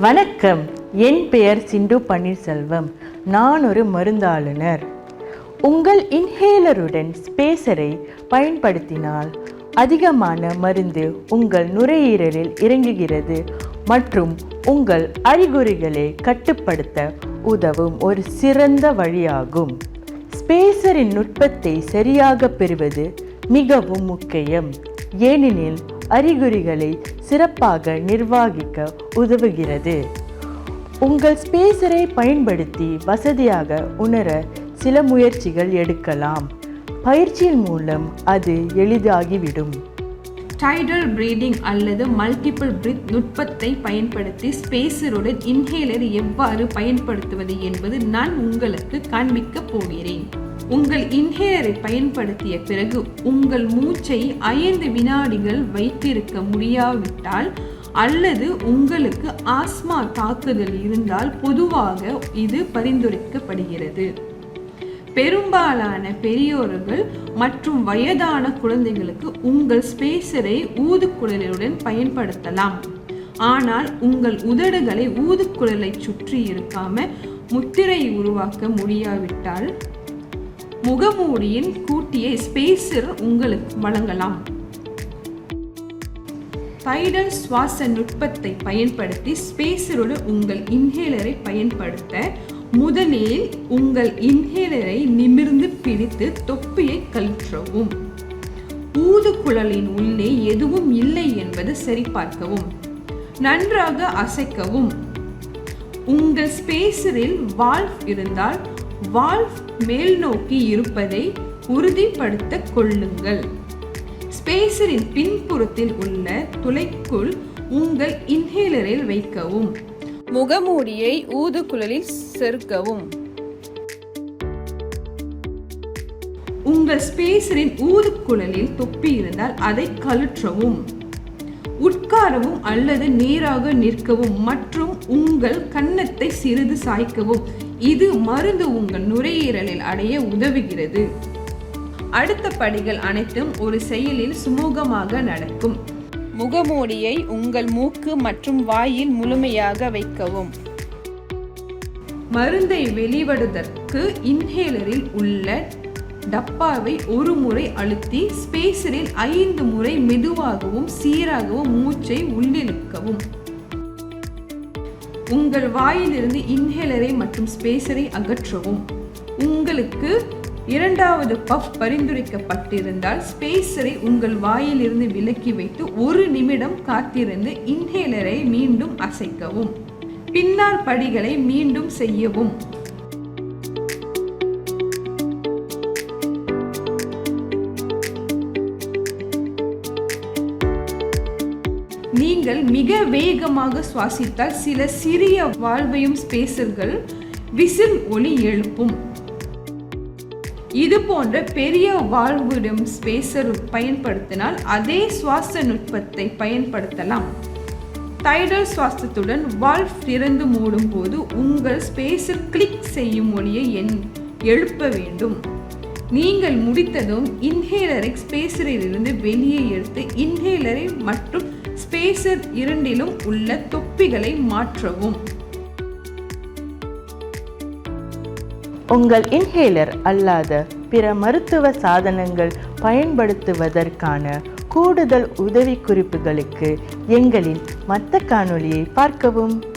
வணக்கம். என் பெயர் சிண்டு பன்னீர்செல்வம். நான் ஒரு மருந்தாளுநர். உங்கள் இன்ஹேலருடன் ஸ்பேசரை பயன்படுத்தினால் அதிகமான மருந்து உங்கள் நுரையீரலில் இறங்குகிறது மற்றும் உங்கள் அறிகுறிகளை கட்டுப்படுத்த உதவும் ஒரு சிறந்த வழியாகும். ஸ்பேசரின் நுட்பத்தை சரியாக பெறுவது மிகவும் முக்கியம். ஏனெனில் அறிகுறிகளை சிறப்பாக நிர்வகிக்க உதவுகிறது. உங்கள் ஸ்பேசரை பயன்படுத்தி வசதியாக உணர சில முயற்சிகள் எடுக்கலாம். பயிற்சியின் மூலம் அது எளிதாகிவிடும். டைடல் பிரீடிங் அல்லது மல்டிபிள் பிரித் நுட்பத்தை பயன்படுத்தி ஸ்பேசருடன் இன்ஹேலர் எவ்வாறு பயன்படுத்துவது என்பது நான் உங்களுக்கு காண்பிக்கப் போகிறேன். உங்கள் இன்ஹேலரை பயன்படுத்திய பிறகு உங்கள் மூச்சை ஐந்து வினாடிகள் வைத்திருக்க முடியாவிட்டால் அல்லது உங்களுக்கு ஆஸ்மா தாக்குதல் இருந்தால் பொதுவாக இது பரிந்துரைக்கப்படுகிறது. பெரும்பாலான பெரியோர்கள் மற்றும் வயதான குழந்தைகளுக்கு உங்கள் ஸ்பேசரை ஊதுக்குழலுடன் பயன்படுத்தலாம். ஆனால் உங்கள் உதடுகளை ஊதுக்குழலை சுற்றி இருக்காம முத்திரை உருவாக்க முடியாவிட்டால் முகமூடியின் கூட்டிய ஸ்பேசர் உங்களுக்கு வழங்கலாம். பைடல் சுவாச நுட்பத்தை பயன்படுத்தி ஸ்பேசருடன் உங்கள் இன்ஹேலரை பயன்படுத்த முதலில் உங்கள் இன்ஹேலரை நிமிர்ந்து பிடித்து தொப்பியை கழற்றவும். ஊதுகுழலின் உள்ளே எதுவும் இல்லை என்பது சரிபார்க்கவும். நன்றாக அசைக்கவும். உங்கள் ஸ்பேசரில் வால்வ் இருந்தால் வால்வ் மேல் நோக்கி இருப்பதை உறுதிப்படுத்த கொள்ளுங்கள். ஸ்பேசரின் பின்புறத்தில் உள்ள துளைக்குள் உங்கள் இன்ஹேலரில் வைக்கவும். முகமூடியை ஊதுகுழலில் செருக்கவும். உங்கள் ஸ்பேசரின் ஊதுக்குழலில் தொப்பி இருந்தால் அதை கழற்றவும். உட்காரவும் அல்லது நேராக நிற்கவும் மற்றும் உங்கள் கன்னத்தை சிறிது சாய்க்கவும். இது மருந்து உங்கள் நுரையீரலில் அடைய உதவுகிறது. அடுத்த படிகள் அனைத்தும் ஒரு செயலில் சுமூகமாக நடக்கும். முகமூடியை உங்கள் மூக்கு மற்றும் வாயில் முழுமையாக வைக்கவும். மருந்தை வெளிவடுவதற்கு இன்ஹேலரில் உள்ள டப்பாவை ஒரு முறை அழுத்தி ஸ்பேசரில் ஐந்து முறை மெதுவாகவும் சீராகவும் மூச்சை உள்ளிழுக்கவும். உங்கள் வாயிலிருந்து இன்ஹேலரை மற்றும் ஸ்பேசரை அகற்றவும். உங்களுக்கு இரண்டாவது பஃப் பரிந்துரைக்கப்பட்டிருந்தால் ஸ்பேசரை உங்கள் வாயிலிருந்து விலக்கி வைத்து ஒரு நிமிடம் காத்திருந்து இன்ஹேலரை மீண்டும் அசைக்கவும். பின்னால் படிகளை மீண்டும் செய்யவும். நீங்கள் மிக வேகமாக சுவாசித்தால் சில சிறிய வாழ்வையும் ஸ்பேசர்கள் விசில் ஒளி எழுப்பும். இது போன்ற பெரிய வாழ்விடும் ஸ்பேசர் பயன்படுத்தினால் அதே சுவாச நுட்பத்தை பயன்படுத்தலாம். டைடல் சுவாசத்துடன் வால்வ் திறந்து மூடும் போது உங்கள் ஸ்பேசர் கிளிக் செய்யும் ஒலியை என் எழுப்ப வேண்டும். நீங்கள் முடித்ததும் இன்ஹேலரை ஸ்பேசரிலிருந்து வெளியே எடுத்து இன்ஹேலரை மற்றும் ஸ்பேசர் இரண்டிலும் உள்ள தொப்பிகளை மாற்றவும். உங்கள் இன்ஹேலர் அல்லாத பிற மருத்துவ சாதனங்கள் பயன்படுத்துவதற்கான கூடுதல் உதவிக்குறிப்புகளுக்கு எங்களின் மற்ற காணொளியை பார்க்கவும்.